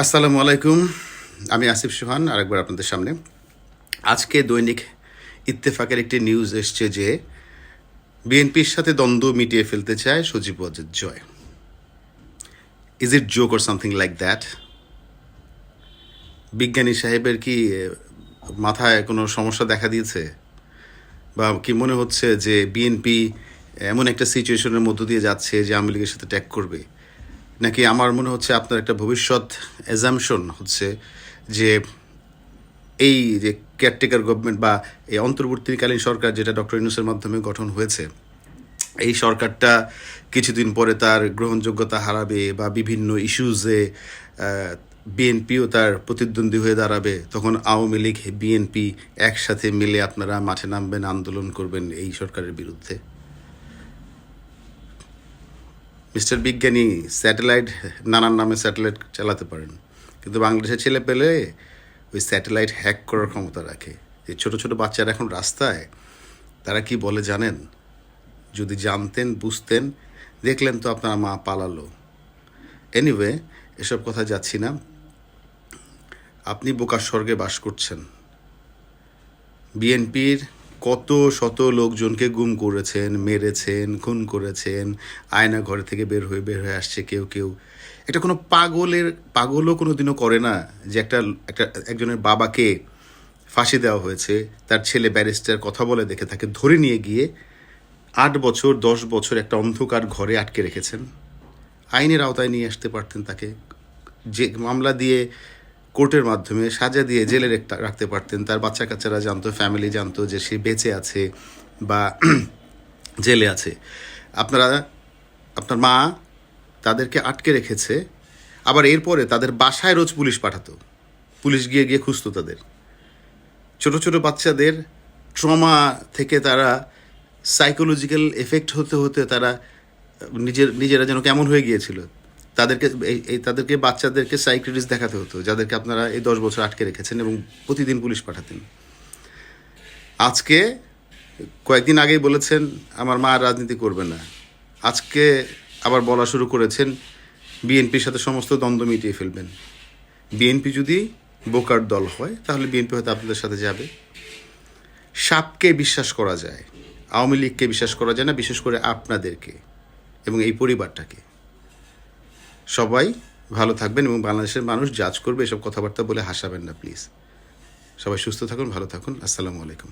আসসালামু আলাইকুম। আমি আসিফ সোহান, আরেকবার আপনাদের সামনে। আজকে দৈনিক ইত্তেফাকের একটি নিউজ এসছে যে বিএনপির সাথে দ্বন্দ্ব মিটিয়ে ফেলতে চায় Sajeeb Joy. Is it joke or something like that বিজ্ঞানী সাহেবের কি মাথায় কোনো সমস্যা দেখা দিয়েছে? বা কি মনে হচ্ছে যে বিএনপি এমন একটা সিচুয়েশনের মধ্য দিয়ে যাচ্ছে যে আওয়ামী লীগের সাথে ট্যাগ করবে? নাকি আমার মনে হচ্ছে আপনার একটা ভবিষ্যৎ অ্যাজামশন হচ্ছে যে এই যে কেয়ারটেকার গভর্নমেন্ট বা এই অন্তর্বর্তীকালীন সরকার যেটা ডক্টর ইউনুসের মাধ্যমে গঠন হয়েছে, এই সরকারটা কিছুদিন পরে তার গ্রহণযোগ্যতা হারাবে বা বিভিন্ন ইস্যুজে বিএনপিও তার প্রতিদ্বন্দ্বী হয়ে দাঁড়াবে, তখন আওয়ামী লীগ বিএনপি একসাথে মিলে আপনারা মাঠে নামবেন, আন্দোলন করবেন এই সরকারের বিরুদ্ধে। মিস্টার বিজ্ঞানী স্যাটেলাইট নানান নামে স্যাটেলাইট চালাতে পারেন। কিন্তু বাংলাদেশের ছেলে পেলে ওই স্যাটেলাইট হ্যাক করার ক্ষমতা রাখে। যে ছোটো ছোটো বাচ্চারা এখন রাস্তায়, তারা কি বলে জানেন? যদি জানতেন, বুঝতেন, দেখলেন তো আপনার মা পালালো। এনিওয়ে এসব কথা যাচ্ছি না। আপনি বোকার স্বর্গে বাস করছেন। বিএনপির কত শত লোকজনকে গুম করেছেন, মেরেছেন, খুন করেছেন, আয়না ঘর থেকে বের হয়ে বের হয়ে আসছে কেউ কেউ। এটা কোনো পাগলের, পাগলও কোনো দিনও করে না যে একটা একটা, একজনের বাবাকে ফাঁসি দেওয়া হয়েছে, তার ছেলে ব্যারিস্টার কথা বলে দেখে তাকে ধরে নিয়ে গিয়ে আট বছর, দশ বছর একটা অন্ধকার ঘরে আটকে রেখেছেন। আইনের আওতায় নিয়ে আসতে পারতেন তাকে। যে মামলা দিয়ে কোর্টের মাধ্যমে সাজা দিয়ে জেলে রেখতে- পারতেন। তার বাচ্চা কাচ্চারা জানতো ফ্যামিলি জানতো যে সে বেঁচে আছে বা জেলে আছে। আপনারা, আপনার মা তাদেরকে আটকে রেখেছে, আবার এরপরে তাদের বাসায় রোজ পুলিশ পাঠাতো। পুলিশ গিয়ে গিয়ে খুঁজতো তাদের। ছোট ছোট বাচ্চাদের ট্রমা থেকে তারা সাইকোলজিক্যাল এফেক্ট হতে হতে তারা নিজের, নিজেরা যেন কেমন হয়ে গিয়েছিল। তাদেরকে, এই- তাদেরকে বাচ্চাদেরকে সাইক্রেটিস্ট দেখাতে হতো, যাদেরকে আপনারা এই দশ বছর আটকে রেখেছেন এবং প্রতিদিন পুলিশ পাঠাতেন। আজকে কয়েকদিন আগেই বলেছেন, আমার মা রাজনীতি করবে না। আজকে আবার বলা শুরু করেছেন, বিএনপির সাথে সমস্ত দ্বন্দ্ব মিটিয়ে ফেলবেন। বিএনপি যদি বোকার দল হয়, তাহলে বিএনপি হয়তো আপনাদের সাথে যাবে। সাপকে বিশ্বাস করা যায়, আওয়ামী লীগকে বিশ্বাস করা যায় না, বিশেষ করে আপনাদেরকে এবং এই পরিবারটাকে। সবাই ভালো থাকবেন এবং বাংলাদেশের মানুষ জাজ করবে এসব কথাবার্তা বলে হাসাবেন না প্লিজ সবাই সুস্থ থাকুন, ভালো থাকুন। আসসালামু আলাইকুম।